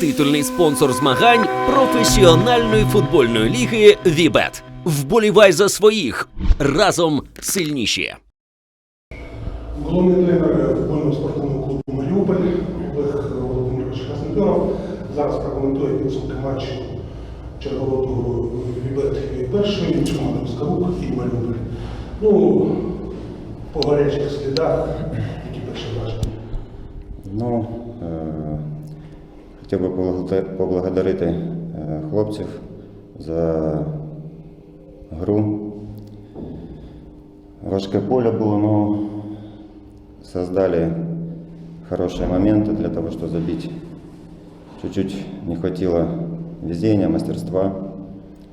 титульний спонсор змагань професіональної футбольної ліги Вібет. Вболівай за своїх разом сильніші. Головний тренер футбольного спортивного клубу Маріуполь Олег Володимирович Краснодоров зараз прокоментує підсумки матчу чергового туру Вібет першої між командами Скалук і Маріуполь. Ну, по гарячих слідах, які перші враження. Ну, е, хотів би поблагода- поблагодарити хлопців за гру. Важке поле було, но создали хорошие моменты для того, чтобы забить. Чуть-чуть не хватило везения, мастерства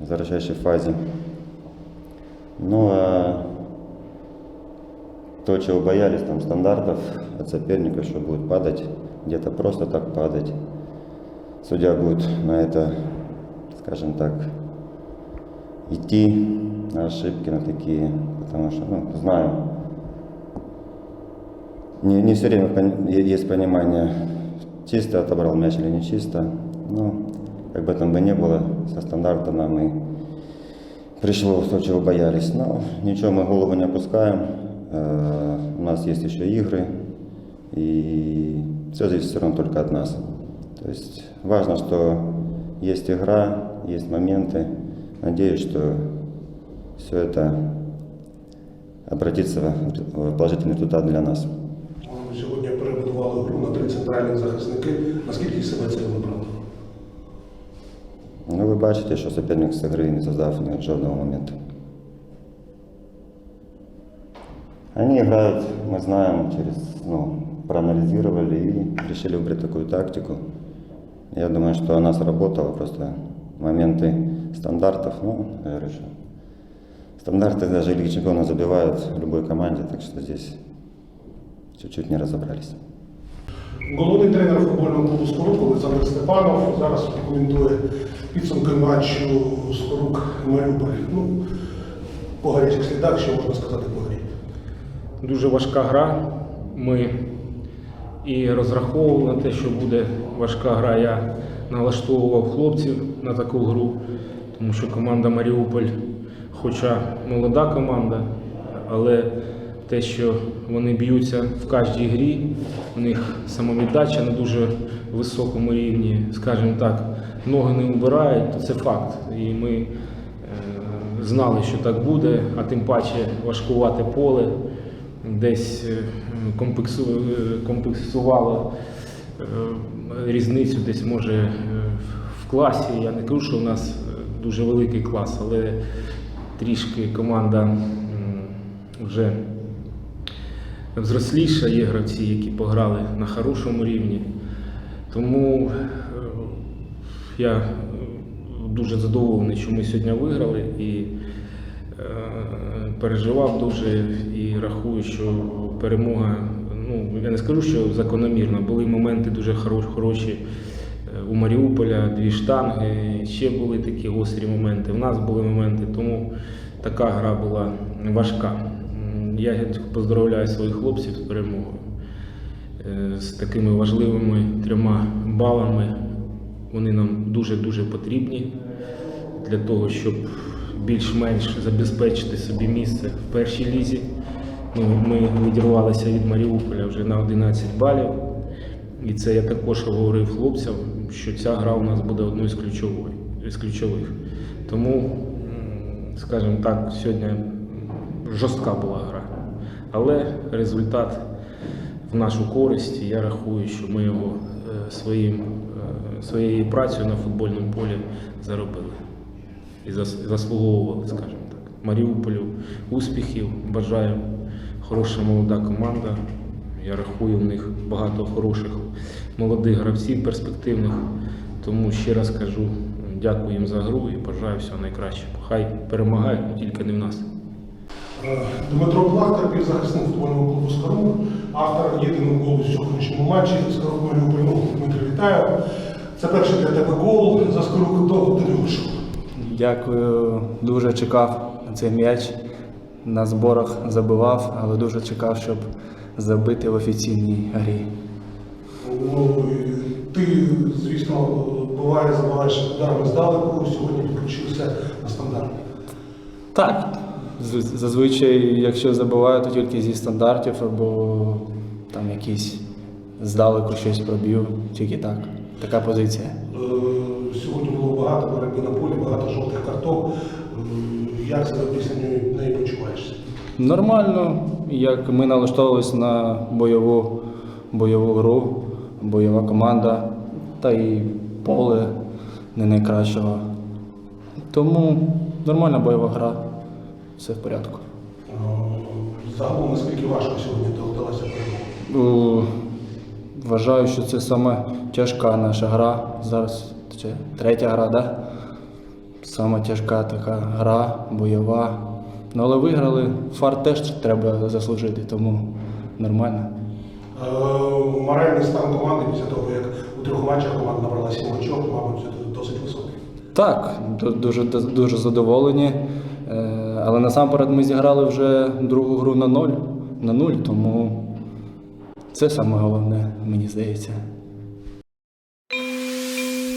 в завершающей фазе. Ну, а то, чего боялись, там, стандартов от соперника, что будет падать, где-то просто так падать. Судья будет на это, скажем так, идти на ошибки, на такие, потому что, ну, знаю, не, не все время пон- е- есть понимание, чисто отобрал мяч или не чисто. Ну, как бы там бы не было, со стандарта нам и пришло то, чего боялись. Но ничего, мы голову не опускаем. Э, У нас есть еще игры, и все зависит все равно только от нас. То есть важно, что есть игра, есть моменты. Надеюсь, что все это обратится в в положительный результат для нас. Ви Сьогодні перебудували гру на три центральних захисники. Наскільки себе це вибрали? Ну, ви бачите, що суперник з гри не создав ні жодного моменту. Они играют, мы знаем, через, ну, проанализировали и решили выбрать такую тактику. Я думаю, что она сработала, просто моменты стандартов, ну, я что стандарты даже Лиги Чемпионов забивают в любой команде, так что здесь чуть-чуть не разобрались. Головний тренер футбольного клубу Скорук Олександр Степанов зараз прокоментує підсумки матчу Скорук Маріуполь. Ну, по гарячих слідах, що можна сказати по грі. Дуже важка гра. Ми і розраховували на те, що буде важка гра. Я налаштовував хлопців на таку гру, тому що команда Маріуполь, хоча молода команда, але те, що вони б'ються в кожній грі, у них самовіддача на дуже високому рівні, скажімо так, ноги не вбирають, то це факт. І ми е, знали, що так буде, а тим паче важкувати поле десь е, компенсувало е, різницю десь може е, в класі. Я не кажу, що у нас е, дуже великий клас, але трішки команда вже взросліша, є гравці, які пограли на хорошому рівні. Тому е, я е, дуже задоволений, що ми сьогодні виграли і е, переживав дуже рахую, що перемога, ну я не скажу, що закономірна. Були моменти дуже хороші е, у Маріуполя, дві штанги, ще були такі гострі моменти. У нас були моменти, тому така гра була важка. Я поздравляю своїх хлопців з перемогою е, з такими важливими трьома балами. Вони нам дуже-дуже потрібні для того, щоб більш-менш забезпечити собі місце в першій лізі. Ну, ми відірвалися від Маріуполя вже на 11 балів. І це я також говорив хлопцям, що ця гра у нас буде одною з ключових. Тому, скажімо так, сьогодні жорстка була гра. Але результат в нашу користь. Я рахую, що ми його е, своїм, е, своєю працею на футбольному полі заробили і заслуговували, скажімо так. Маріуполю успіхів, бажаю. Хороша молода команда. Я рахую в них багато хороших молодих гравців, перспективних. Тому ще раз кажу, дякую їм за гру і бажаю всього найкращого. Хай перемагають, але тільки не в нас. Е, Дмитро Плахтер, півзахисник футбольного клубу Скорук, автор єдиного голу в сьогоднішньому матчі. Скорук Маріуполь, ну, Дмитро, вітаю. Це перший для тебе гол за Скорук. Довго ти не вийшов. Дякую, дуже чекав на цей м'яч. На зборах забивав, але дуже чекав, щоб забити в офіційній грі. Ну, Ти, звісно, буває, забуваєш ударами здалеку, сьогодні підключився на стандарт. Так. Зазвичай, якщо забиваю, то тільки зі стандартів або там якийсь здалеку щось проб'ю. Тільки так. Така позиція. Е, Сьогодні було багато боротьби на полі, багато жовтих карток. Як себе після неї- почуваєшся? Нормально, як ми налаштовувалися на бойову, бойову гру, бойова команда, та і поле не найкращого. Тому нормальна бойова гра, все в порядку. Е, Загалом, наскільки важко сьогодні вдалася перемога? Вважаю, що це саме тяжка наша гра. Зараз це третя гра, да? Саме тяжка така гра, бойова. Ну, але виграли. Фарт теж треба заслужити, тому нормально. Е, Моральний стан команди після того, як у трьох матчах команда набрала сім очок, мабуть, це досить високий. Так, дуже, дуже задоволені. Е, Але насамперед ми зіграли вже другу гру на ноль, на нуль, тому це саме головне, мені здається.